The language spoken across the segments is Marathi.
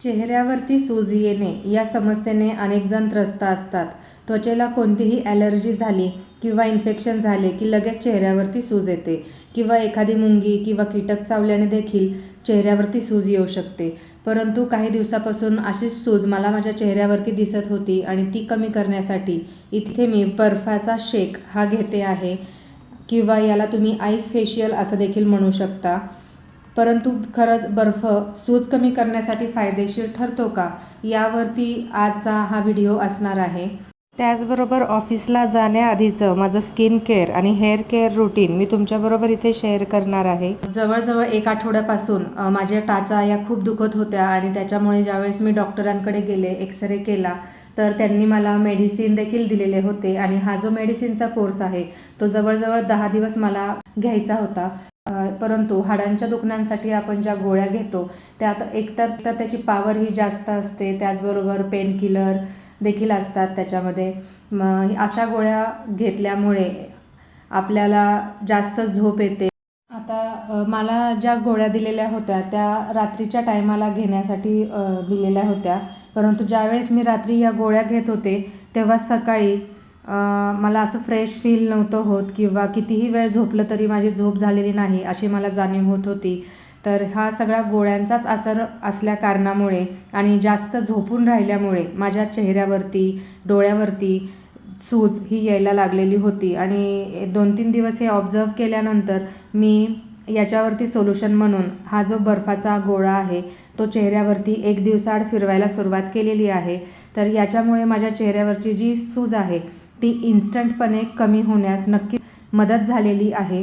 चेहऱ्यावरती सूज येणे या समस्येने अनेकजण त्रस्त असतात. त्वचेला कोणतीही ॲलर्जी झाली किंवा इन्फेक्शन झाले की लगेच चेहऱ्यावरती सूज येते किंवा एखादी मुंगी किंवा कीटक चावल्याने देखील चेहऱ्यावरती सूज येऊ शकते. परंतु काही दिवसापासून अशीच सूज मला माझ्या चेहऱ्यावरती दिसत होती आणि ती कमी करण्यासाठी इथे मी बर्फाचा शेक हा घेते आहे किंवा याला तुम्ही आईस फेशियल असं देखील म्हणू शकता. परंतु खरंच बर्फ सूज कमी करण्यासाठी फायदेशीर ठरतो का? यावरती आजचा हा व्हिडिओ असणार आहे. त्याचबरोबर ऑफिसला जाण्याआधीचं माझं स्किन केअर आणि हेअर केअर रुटीन मी तुमच्याबरोबर इथे शेअर करणार आहे. जवळजवळ एक आठवड्यापासून माझ्या टाचा या खूप दुखत होत्या आणि त्याच्यामुळे ज्यावेळेस मी डॉक्टरांकडे गेले एक्सरे केला तर त्यांनी मला मेडिसिन देखील दिलेले होते आणि हा जो मेडिसिनचा कोर्स आहे तो जवळजवळ दहा दिवस मला घ्यायचा होता. परंतु हाडांच्या दुखण्यांसाठी आपण ज्या गोळ्या घेतो त्यात एकतर तर त्याची पॉवर ही जास्त असते त्याचबरोबर पेनकिलर देखील असतात त्याच्यामध्ये. मग अशा गोळ्या घेतल्यामुळे आपल्याला जास्त झोप येते. आता मला ज्या गोळ्या दिलेल्या होत्या त्या रात्रीच्या टायमाला घेण्यासाठी दिलेल्या होत्या. परंतु ज्यावेळेस मी रात्री या गोळ्या घेत होते तेव्हा सकाळी मला असं फ्रेश फील नव्हतं होत किंवा कितीही वेळ झोपलं तरी माझी झोप झालेली नाही अशी मला जाणीव होत होती. तर हा सगळा गोळ्यांचाच असर असल्या कारणामुळे आणि जास्त झोपून राहिल्यामुळे माझ्या चेहऱ्यावरती डोळ्यावरती सूज ही यायला लागलेली होती. आणि दोन तीन दिवस हे ऑब्झर्व केल्यानंतर मी याच्यावरती सोल्युशन म्हणून हा जो बर्फाचा गोळा आहे तो चेहऱ्यावरती एक दिवसाआड फिरवायला सुरुवात केलेली आहे. तर याच्यामुळे माझ्या चेहऱ्यावरची जी सूज आहे ती इन्स्टंटपणे कमी होण्यास नक्की मदत झालेली आहे.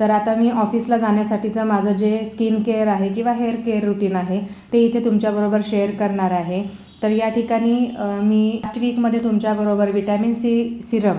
तर आता मी ऑफिसला जाण्यासाठीचं माझं जे स्किन केअर आहे किंवा हेअर केअर रुटीन आहे ते इथे तुमच्याबरोबर शेअर करणार आहे. तर या ठिकाणी मी लास्ट वीकमध्ये तुमच्याबरोबर विटॅमिन सी सिरम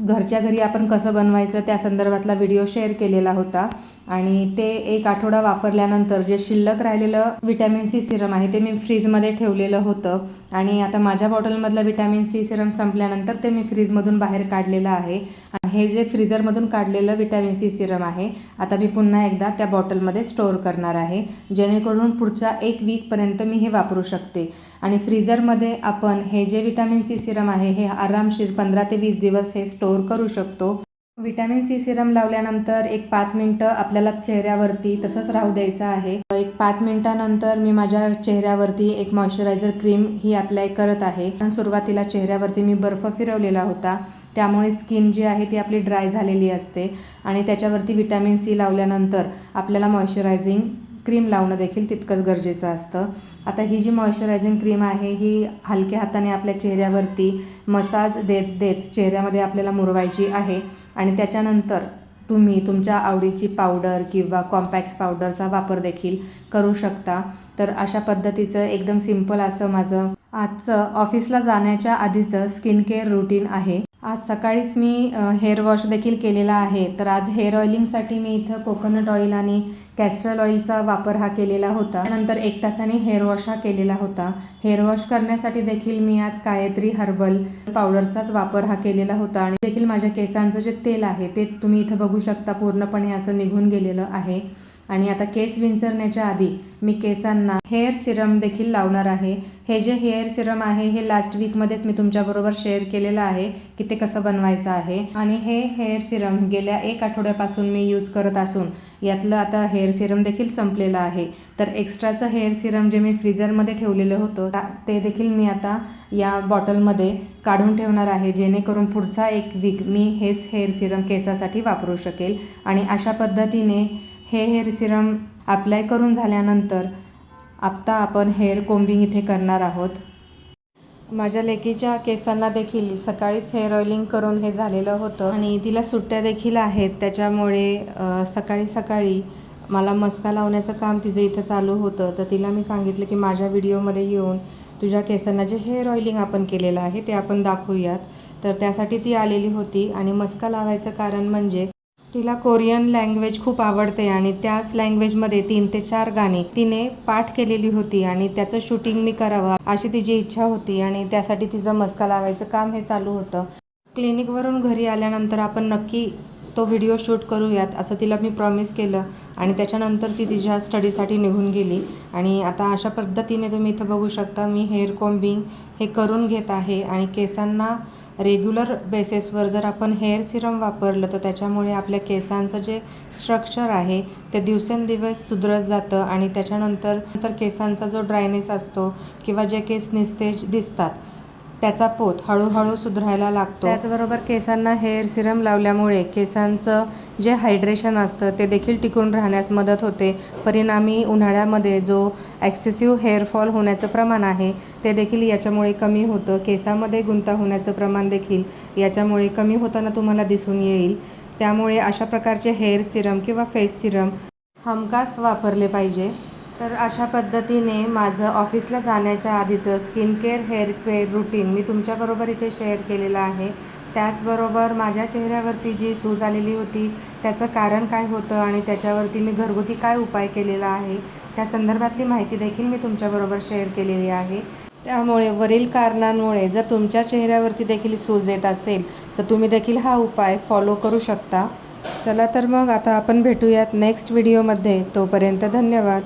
घरच्या घरी आपण कसं बनवायचं त्या संदर्भातला व्हिडिओ शेअर केलेला होता. आणि ते एक आठवडा वापरल्यानंतर जे शिल्लक राहिलेलं विटॅमिन सी सिरम आहे ते मी फ्रीजमध्ये ठेवलेलं होतं. आणि आता माझ्या बॉटलमधलं विटॅमिन सी सिरम संपल्यानंतर ते मी फ्रीजमधून बाहेर काढलेलं आहे. आणि हे जे फ्रीजरमधून काढलेलं विटॅमिन सी सिरम आहे आता मी पुन्हा एकदा त्या बॉटलमध्ये स्टोअर करणार आहे. जेणेकरून पुढच्या एक वीकपर्यंत मी हे वापरू शकते. आणि फ्रीजरमध्ये आपण हे जे विटॅमिन सी सिरम आहे हे आरामशीर पंधरा ते वीस दिवस हे स्टोअर करू शकतो. विटॅमिन सी सिरम लावल्यानंतर एक पाच मिनटं आपल्याला चेहऱ्यावरती तसंच राहू द्यायचं आहे. एक पाच मिनिटानंतर मी माझ्या चेहऱ्यावरती एक मॉइश्चरायझर क्रीम ही अप्लाय करत आहे. पण सुरुवातीला चेहऱ्यावरती मी बर्फ फिरवलेला होता. त्यामुळे स्किन जी आहे ती आपली ड्राय झालेली असते. आणि त्याच्यावरती विटॅमिन सी लावल्यानंतर आपल्याला मॉइश्चरायझिंग क्रीम लावणं देखील तितकंच गरजेचं असतं. आता ही जी मॉइश्चरायझिंग क्रीम आहे ही हलक्या हाताने आपल्या चेहऱ्यावरती मसाज देत देत चेहऱ्यामध्ये आपल्याला मुरवायची आहे. आणि त्याच्यानंतर तुम्ही तुमच्या आवडीची पावडर किंवा कॉम्पॅक्ट पावडरचा वापर देखील करू शकता. तर अशा पद्धतीचं एकदम सिंपल असं माझं आजचं ऑफिसला जाण्याच्या आधीचं स्किन केअर रुटीन आहे. आज सकाळीच मी हेअर वॉश देखील केलेला आहे. तर आज हेअर ऑइलिंगसाठी मी इथं कोकोनट ऑइल आणि कॅस्ट्रल ऑइलचा वापर हा केलेला होता. नंतर एक तासाने हेअर वॉश हा केलेला होता. हेअर वॉश करण्यासाठी देखील मी आज कायत्री हर्बल पावडरचाच वापर हा केलेला होता. आणि देखील माझ्या केसांचं जे तेल आहे ते तुम्ही इथं बघू शकता. पूर्णपणे असं निघून गेलेलं आहे. आणि आता केस विंचरण्याच्या आधी मी केसांना हेअर सिरम देखील लावणार आहे. हे जे हेअर सिरम आहे हे लास्ट वीकमध्येच मी तुमच्याबरोबर शेअर केलेलं आहे की ते कसं बनवायचं आहे. आणि हे हेअर सिरम गेल्या एक आठवड्यापासून मी यूज करत असून यातलं आता हेअर सिरम देखील संपलेलं आहे. तर एक्स्ट्राचं हेअर सिरम जे मी फ्रीजरमध्ये ठेवलेलं होतं ते देखील मी आता या बॉटलमध्ये काढून ठेवणार आहे जेणेकरून पुढचा एक वीक मी हेच हेअर सिरम केसासाठी वापरू शकेल. आणि अशा पद्धतीने हे हेअर सिरम अप्लाय करून झाल्यानंतर आत्ता आपण हेअर कोम्बिंग इथे करणार आहोत. माझ्या लेकीच्या केसांना देखील सकाळीच हेअर ऑइलिंग करून हे झालेलं होतं. आणि तिला सुट्ट्या देखील आहेत त्याच्यामुळे सकाळी सकाळी मला मस्का लावण्याचं काम तिचं इथं चालू होतं. तर तिला मी सांगितलं की माझ्या व्हिडिओमध्ये येऊन तुझ्या केसांना जे हेअर ऑइलिंग आपण केलेलं आहे ते आपण दाखवूयात. तर त्यासाठी ती आलेली होती आणि मस्का लावायचं कारण म्हणजे तिला कोरियन लँग्वेज खूप आवडते आणि त्याच लँग्वेजमध्ये तीन ते चार गाणी तिने पाठ केलेली होती आणि त्याचं शूटिंग मी करावं अशी तिची इच्छा होती आणि त्यासाठी तिचं मस्का लावायचं काम हे चालू होतं. क्लिनिकवरून घरी आल्यानंतर आपण नक्की तो व्हिडिओ शूट करूयात असं तिला मी प्रॉमिस केलं आणि त्याच्यानंतर ती तिच्या स्टडीसाठी निघून गेली. आणि आता अशा पद्धतीने तुम्ही इथं बघू शकता मी हेअर कोम्बिंग हे करून घेत आहे आणि केसांना रेग्युलर बेसिसवर जर आपण हेअर सिरम वापरलं तर त्याच्यामुळे आपल्या केसांचं जे स्ट्रक्चर आहे ते दिवसेंदिवस सुधरत जातं आणि त्याच्यानंतर नंतर केसांचा जो ड्रायनेस असतो किंवा जे केस निस्तेज दिसतात त्याचा पोत हळूहळू सुधारायला लागतो. त्याचबरोबर केसांना हेअर सिरम लावल्यामुळे केसांचं जे हायड्रेशन असतं ते देखील टिकून राहण्यास मदत होते. परिणामी उन्हाळ्यामध्ये जो ॲक्सेसिव्ह हेअरफॉल होण्याचं प्रमाण आहे ते देखील याच्यामुळे कमी होतं. केसामध्ये गुंता होण्याचं प्रमाण देखील याच्यामुळे कमी होताना तुम्हाला दिसून येईल. त्यामुळे अशा प्रकारचे हेअर सिरम किंवा फेस सिरम हमखास वापरले पाहिजे. तर अशा पद्धतीने माझं ऑफिसला जाण्याच्या आधीचं skin care hair care routine मी तुमच्याबरोबर इथे शेअर केलेलं आहे. त्याचबरोबर माझ्या चेहऱ्यावरती जी सूज आलेली होती त्याचं कारण काय होतं आणि त्याच्यावरती मी घरगुती काय उपाय केलेला आहे त्या संदर्भातली माहिती देखील मी तुमच्याबरोबर शेअर केलेली आहे. त्यामुळे वरील कारणांमुळे जर तुमच्या चेहऱ्यावरती देखील सूज येत असेल तर तुम्ही देखील हा उपाय फॉलो करू शकता. चला तर मग आता आपण भेटूयात नेक्स्ट व्हिडिओमध्ये तोपर्यंत धन्यवाद.